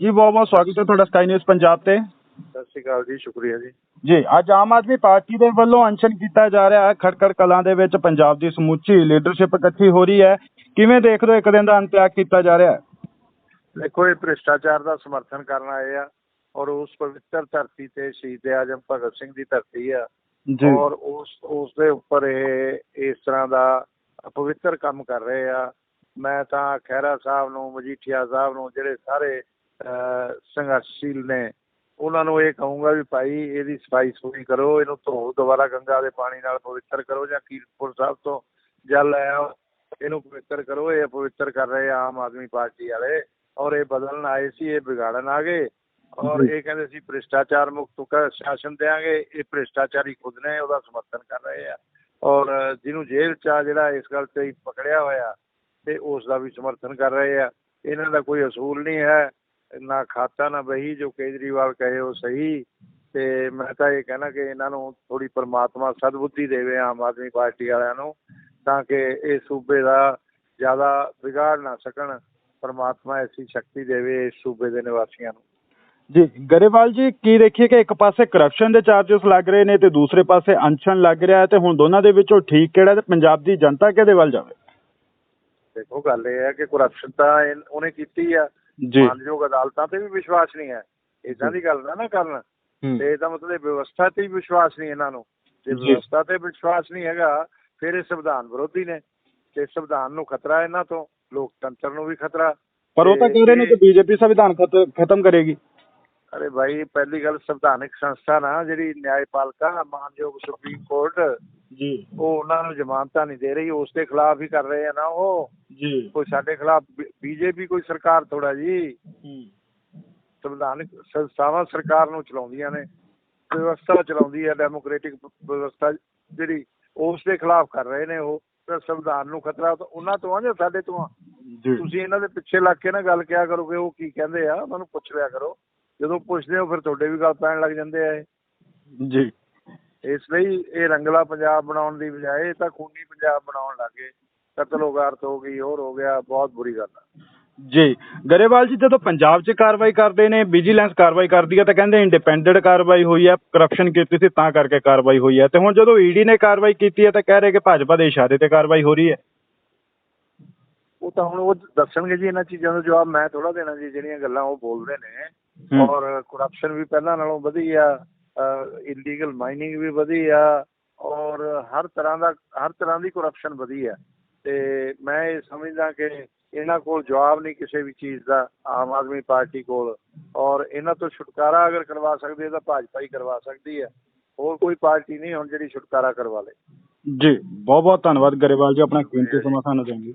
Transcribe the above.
ਜੀ ਬਹੁਤ ਬਹੁਤ ਸਵਾਗਤ ਹੈ ਤੁਹਾਡਾ ਸਕਾਈ ਨਿਊਜ਼ ਪੰਜਾਬ ਤੇ। ਸਤਿ ਸ਼੍ਰੀ ਅਕਾਲ ਜੀ ਸ਼ੁਕਰੀਆ ਜੀ। ਜੀ ਅੱਜ ਆਮ ਆਦਮੀ ਪਾਰਟੀ ਦੇ ਵੱਲੋਂ ਅਨਸ਼ਨ ਕੀਤਾ ਜਾ ਰਿਹਾ ਹੈ। ਖਟਕੜ ਕਲਾਂ ਦੇ ਵਿੱਚ ਪੰਜਾਬ ਦੀ ਸਮੁੱਚੀ ਲੀਡਰਸ਼ਿਪ ਇਕੱਠੀ ਹੋ ਰਹੀ ਹੈ। ਕਿਵੇਂ ਦੇਖਦੇ ਹੋ ਇੱਕ ਦਿਨ ਦਾ ਅੰਤਿਆਗ ਕੀਤਾ ਜਾ ਰਿਹਾ ਹੈ? ਦੇਖੋ ਇਹ ਭ੍ਰਿਸ਼ਟਾਚਾਰ ਦਾ ਸਮਰਥਨ ਕਰਨ ਆਏ ਆ ਔਰ ਉਸ ਪਵਿੱਤਰ ਧਰਤੀ ਤੇ ਸ਼ਹੀਦ ਆਜਮ ਭਗਤ ਸਿੰਘ ਦੀ ਧਰਤੀ ਆ। ਜੀ। ਔਰ ਉਸ ਉਸ ਦੇ ਉੱਪਰ ਇਹ ਇਸ ਤਰ੍ਹਾਂ ਦਾ ਪਵਿੱਤਰ ਕੰਮ ਕਰ ਰਹੇ ਆ। ਮੈਂ ਤਾਂ ਖਹਿਰਾ ਸਾਹਿਬ ਨੂੰ ਮਜੀਠੀਆ ਸਾਹਿਬ ਨੂੰ ਜਿਹੜੇ ਸਾਰੇ ਸੰਘਰਸ਼ੀਲ ਨੇ। ਉਹਨਾਂ ਨੂੰ ਇਹ ਕਹੂੰਗਾ ਵੀ ਭਾਈ ਇਹਦੀ ਸਫ਼ਾਈ ਸੁਥਰੀ ਕਰੋ ਇਹਨੂੰ ਧੋ ਦੁਬਾਰਾ ਗੰਗਾ ਦੇ ਪਾਣੀ ਨਾਲ ਪਵਿੱਤਰ ਕਰੋ ਜਾਂ ਕੀਰਤਪੁਰ ਸਾਹਿਬ ਤੋਂ ਜਲ ਲੈ ਆਓ ਇਹਨੂੰ ਪਵਿੱਤਰ ਕਰੋ। ਇਹ ਪਵਿੱਤਰ ਕਰ ਰਹੇ ਆਮ ਆਦਮੀ ਪਾਰਟੀ ਵਾਲੇ ਔਰ ਇਹ ਬਦਲਣ ਆਏ ਸੀ ਇਹ ਵਿਗਾੜਨ ਆ ਗਏ। ਔਰ। ਇਹ ਕਹਿੰਦੇ ਸੀ ਭ੍ਰਿਸ਼ਟਾਚਾਰ ਮੁਕਤ ਸ਼ਾਸਨ ਦੇਾਂਗੇ ਇਹ ਭ੍ਰਿਸ਼ਟਾਚਾਰੀ ਖੁਦ ਨੇ ਉਹਦਾ ਸਮਰਥਨ ਕਰ ਰਹੇ ਆ। ਔਰ ਜਿਹਨੂੰ ਜੇਲ੍ਹ ਚ ਆ ਜਿਹੜਾ ਇਸ ਗੱਲ ਤੇ ਪਕੜਿਆ ਹੋਇਆ ਤੇ ਉਸ ਦਾ ਵੀ ਸਮਰਥਨ ਕਰ ਰਹੇ ਆ। ਇਹਨਾਂ ਦਾ ਕੋਈ ਅਸੂਲ ਨਹੀਂ ਹੈ। ਨਾ ਖਾਤਾ ਨਾ ਬਹੀ ਜੋ ਕੇਜਰੀਵਾਲ ਕਹੇ ਉਹ ਸਹੀ। ਤੇ ਮੈਂ ਤਾਂ ਇਹ ਕਹਿਣਾ ਕਿ ਇਹਨਾਂ ਨੂੰ ਥੋੜੀ ਪ੍ਰਮਾਤਮਾ ਸਦਬੁੱਧੀ ਦੇਵੇ ਆਮ ਆਦਮੀ ਪਾਰਟੀ ਵਾਲਿਆਂ ਨੂੰ ਤਾਂ ਕਿ ਇਹ ਸੂਬੇ ਦਾ ਜ਼ਿਆਦਾ ਵਿਗਾੜ ਨਾ ਸਕਣ ਪ੍ਰਮਾਤਮਾ ਐਸੀ ਸ਼ਕਤੀ ਦੇਵੇ ਇਸ ਸੂਬੇ ਦੇ ਨਿਵਾਸੀਆਂ ਨੂੰ। ਜੀ ਗਰੇਵਾਲ ਜੀ ਕੀ ਦੇਖੀਏ ਕਿ ਇੱਕ ਪਾਸੇ ਕਰਪਸ਼ਨ ਦੇ ਚਾਰजेस ਲੱਗ ਰਹੇ ਨੇ ਤੇ ਦੂਸਰੇ ਪਾਸੇ ਅਨਸ਼ਨ ਲੱਗ ਰਿਹਾ ਹੈ ਤੇ ਹੁਣ ਦੋਨਾਂ ਦੇ ਵਿੱਚੋਂ ਠੀਕ ਕਿਹੜਾ ਤੇ ਪੰਜਾਬ ਦੀ ਜਨਤਾ ਕਿਹਦੇ ਵੱਲ ਜਾਵੇ? ਦੇਖੋ ਗੱਲ ਇਹ ਹੈ ਕਿ ਕਰਪਸ਼ਨ ਤਾਂ ਉਹਨੇ ਕੀਤੀ ਆ। ਮਾਨਯੋਗ ਅਦਾਲਤਾਂ ਤੇ ਵੀ ਵਿਸ਼ਵਾਸ ਨਹੀਂ ਹੈ। ਇਦਾਂ ਦੀ ਗੱਲ ਨਾ ਨਾ ਕਰਨ। ਤੇ ਇਹਦਾ ਮਤਲਬ ਵਿਵਸਥਾ ਤੇ ਵੀ ਵਿਸ਼ਵਾਸ ਨਹੀਂ ਇਹਨਾਂ ਨੂੰ। ਜੇ। ਵਿਵਸਥਾ ਤੇ ਵਿਸ਼ਵਾਸ ਨਹੀਂ ਹੈਗਾ ਫਿਰ ਇਹ ਸੰਵਿਧਾਨ ਵਿਰੋਧੀ ਨੇ। ਤੇ ਸੰਵਿਧਾਨ ਨੂੰ ਖਤਰਾ ਇਹਨਾਂ ਤੋਂ ਲੋਕਤੰਤਰ ਨੂੰ ਵੀ ਖਤਰਾ। ਪਰ ਉਹ ਤਾਂ ਕਹਿ ਰਹੇ ਨੇ ਕਿ ਬੀਜੇਪੀ ਸੰਵਿਧਾਨ ਖਤ- ਖਤਮ ਕਰੇਗੀ। ਅਰੇ ਭਾਈ ਪਹਿਲੀ ਗੱਲ ਸੰਵਿਧਾਨਿਕ ਸੰਸਥਾ ਨਾ ਜਿਹੜੀ ਨਿਆਂਪਾਲਿਕਾ ਮਾਨਯੋਗ ਸੁਪਰੀਮ ਕੋਰਟ ਜੀ। ਉਹ ਉਹਨਾਂ ਨੂੰ ਜ਼ਮਾਨਤਾਂ ਨਹੀਂ ਦੇ ਰਹੀ ਉਸ ਦੇ ਖਿਲਾਫ ਹੀ ਕਰ ਰਹੇ ਆ ਨਾ ਉਹ। ਜੀ। ਕੋਈ ਸਾਡੇ ਖਿਲਾਫ ਬੀਜੇਪੀ ਕੋਈ ਸਰਕਾਰ ਥੋੜਾ ਜੀ। ਸੰਵਿਧਾਨਿਕ ਸੰਸਥਾਵਾਂ ਸਰਕਾਰ ਨੂੰ ਚਲਾਉਂਦੀਆਂ ਨੇ ਵਿਵਸਥਾ ਚਲਾਉਂਦੀ ਹੈ ਡੈਮੋਕ੍ਰੈਟਿਕ ਵਿਵਸਥਾ ਜਿਹੜੀ ਉਸ ਦੇ ਖਿਲਾਫ ਕਰ ਰਹੇ ਨੇ ਉਹ। ਤਾਂ ਸੰਵਿਧਾਨ ਨੂੰ ਖਤਰਾ ਤਾਂ ਉਹਨਾਂ ਤੋਂ ਆ ਜਾਂ ਸਾਡੇ ਤੋਂ ਆ? ਜੀ। ਤੁਸੀਂ ਇਹਨਾਂ ਦੇ ਪਿੱਛੇ ਲੱਗ ਕੇ ਨਾ ਗੱਲ ਕਿਆ ਕਰੋਗੇ ਉਹ ਕੀ ਕਹਿੰਦੇ ਆ? ਉਹਨਾਂ ਨੂੰ ਪੁੱਛ ਲਿਆ ਕਰੋ। ਜਦੋਂ ਪੁੱਛਦੇ ਹੋ ਫਿਰ ਤੁਹਾਡੇ ਵੀ ਗੱਲ ਪੈਣ ਲੱਗ ਜਾਂਦੇ ਆ ਜੀ। ਇਸ ਲਈ ਇਹ ਰੰਗਲਾ ਪੰਜਾਬ ਬਣਾਉਣ ਦੀ ਬਜਾਏ ਇਹ ਤਾਂ ਖੂਨੀ ਪੰਜਾਬ ਬਣਾਉਣ ਲੱਗੇ ਕਤਲੋਗਾਰਤ ਹੋ ਗਈ ਹੋਰ ਹੋ ਗਿਆ ਬਹੁਤ ਬੁਰੀ ਗੱਲ ਆ। ਜੀ ਗਰੇਵਾਲ ਜੀ ਜਦੋਂ ਪੰਜਾਬ 'ਚ ਕਾਰਵਾਈ ਕਰਦੇ ਨੇ ਵਿਜੀਲੈਂਸ ਕਾਰਵਾਈ ਕਰਦੀ ਹੈ ਤਾਂ ਕਹਿੰਦੇ ਇੰਡੀਪੈਂਡੈਂਟ ਕਾਰਵਾਈ ਹੋਈ ਹੈ ਕਰਪਸ਼ਨ ਕੀਤੀ ਸੀ ਤਾਂ ਕਰਕੇ ਕਾਰਵਾਈ ਹੋਈ ਹੈ ਤੇ ਹੁਣ ਜਦੋਂ ਈਡੀ ਨੇ ਕਾਰਵਾਈ ਕੀਤੀ ਹੈ ਤਾਂ ਕਹਿ ਰਹੇ ਕਿ ਭਾਜਪਾ ਦੇ ਇਸ਼ਾਰੇ ਤੇ ਕਾਰਵਾਈ ਹੋ ਰਹੀ ਹੈ ਉਹ ਤਾਂ ਹੁਣ ਉਹ ਦੱਸਣਗੇ ਜੀ ਇਹਨਾਂ ਚੀਜ਼ਾਂ ਦਾ ਜਵਾਬ ਮੈਂ ਥੋੜਾ ਦੇਣਾ ਜੀ ਜਿਹੜੀਆਂ ਗੱਲਾਂ ਉਹ ਬੋਲਦੇ ਨੇ। ਔਰ ਕਰਪਸ਼ਨ ਵੀ ਪਹਿਲਾਂ ਨਾਲੋਂ ਵਧੀ ਆ ਇਲੀਗਲ ਮਾਈਨਿੰਗ ਵੀ ਵਧੀ ਆ ਔਰ ਹਰ ਤਰ੍ਹਾਂ ਦਾ ਹਰ ਤਰ੍ਹਾਂ ਦੀ ਕਰਪਸ਼ਨ ਵਧੀ ਆ। ਤੇ ਮੈਂ ਇਹ ਸਮਝਦਾ ਕਿ ਇਹਨਾਂ ਕੋਲ ਜਵਾਬ ਨਹੀਂ ਕਿਸੇ ਵੀ ਚੀਜ਼ ਦਾ, ਆਮ ਆਦਮੀ ਪਾਰਟੀ ਕੋਲ। ਔਰ ਇਹਨਾਂ ਤੋਂ ਛੁਟਕਾਰਾ ਅਗਰ ਕਰਵਾ ਸਕਦੇ ਤਾਂ ਭਾਜਪਾ ਹੀ ਕਰਵਾ ਸਕਦੀ ਹੈ ਹੋਰ ਕੋਈ ਪਾਰਟੀ ਨਹੀਂ ਹੁਣ ਜਿਹੜੀ ਛੁਟਕਾਰਾ ਕਰਵਾ ਲੇ। ਜੀ ਬਹੁਤ ਬਹੁਤ ਧੰਨਵਾਦ ਗਰੇਵਾਲ ਜੀ, ਆਪਣਾ ਕੀਮਤੀ ਸਮਾਂ ਸਾਨੂੰ ਦੇਣ ਲਈ।